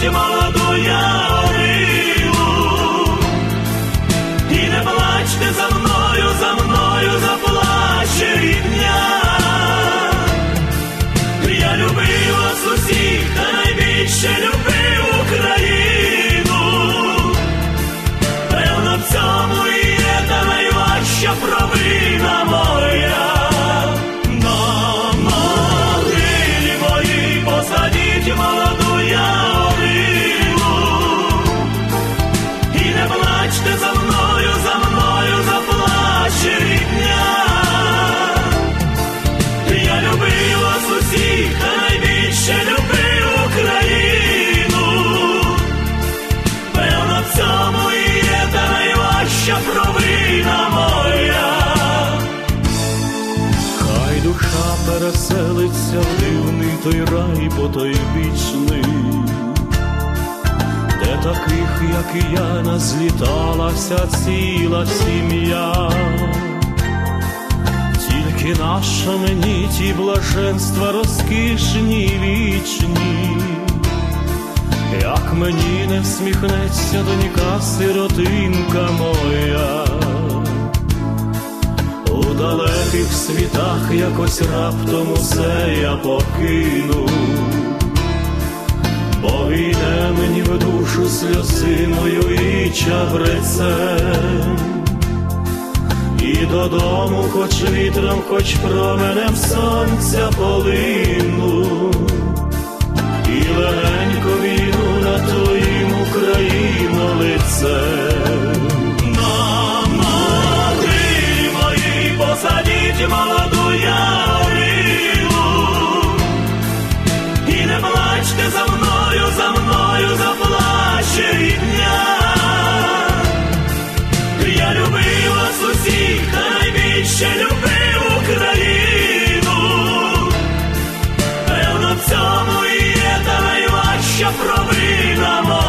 Посадіть молоду ялину, і не плачте за мною, за мною заплаче рідня. Я любив вас усіх, та найбільше любив Україну. Певно, в цьому і є та найважча провина моя. Плачте за мною, за мною заплаче рідня. Я любив вас усіх, та найбільше любив Україну. Певно, в цьому і є та найважча провина моя. Хай душа переселиться в дивний той рай потойбічний, де таких, як і я, назліталася ціла сім'я. Тільки наша мені ті блаженства розкішні вічні, як мені не всміхнеться донька сиротинка моя, у далеких світах якось раптом усе я покину, бо війне душу сльозиною і чабрецем. І додому, хоч вітром, хоч променем сонця полину, ще люби Україну, певно, в цьому є та найважча провина.